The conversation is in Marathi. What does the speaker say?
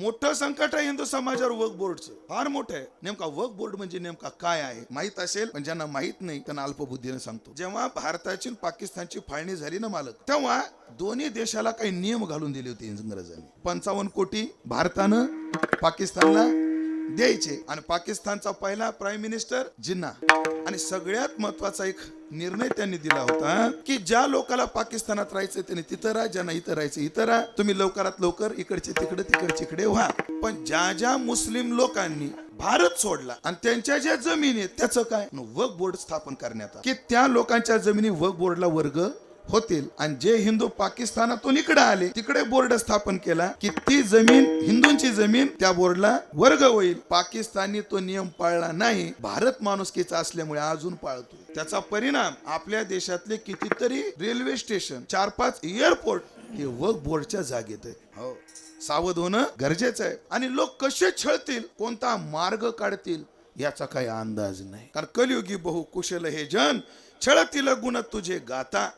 मोठं संकट आहे हिंदू समाजावर वर्क बोर्डचं फार मोठं आहे. नेमका वर्क बोर्ड म्हणजे नेमका काय आहे? माहीत असेल पण ज्यांना माहीत नाही त्यांना अल्पबुद्धीने सांगतो. जेव्हा भारताची पाकिस्तानची फाळणी झाली ना मालक तेव्हा दोन्ही देशाला काही नियम घालून दिले होते इंग्रजांनी. पंचावन्न कोटी भारतानं पाकिस्तानला द्यायचे. आणि पाकिस्तानचा पहिला प्राईम मिनिस्टर जिन्ना. आणि सगळ्यात महत्त्वाचा एक निर्णय त्यांनी दिला होता की ज्या लोकांना पाकिस्तानात राहायचं त्यांनी तिथं राहा ज्यांना इथं राहायचं इथं राहा. तुम्ही लवकरात लवकर इकडचे तिकडे तिकडचे इकडे व्हा. पण ज्या ज्या मुस्लिम लोकांनी भारत सोडला आणि त्यांच्या ज्या जमिनी आहेत त्याचं काय? वक बोर्ड स्थापन करण्यात की त्या लोकांच्या जमिनी वक बोर्डला वर्ग होतील. आणि जे हिंदू पाकिस्तानातून इकडे आले तिकडे बोर्ड स्थापन केला की ती जमीन हिंदूंची जमीन त्या बोर्डला वर्ग होईल. पाकिस्तानी तो नियम पाळला नाही. भारत माणुसकीचा असल्यामुळे अजून पाळतो. त्याचा परिणाम आपल्या देशातले कितीतरी रेल्वे स्टेशन चार पाच एअरपोर्ट हे वर्क बोर्डच्या जागेत आहे. हो. सावध होणं गरजेचं आहे. आणि लोक कसे छळतील कोणता मार्ग काढतील याचा काही अंदाज नाही. कारण कलियुगी बहु कुशल हे जन छळतील गुण तुझे गाता.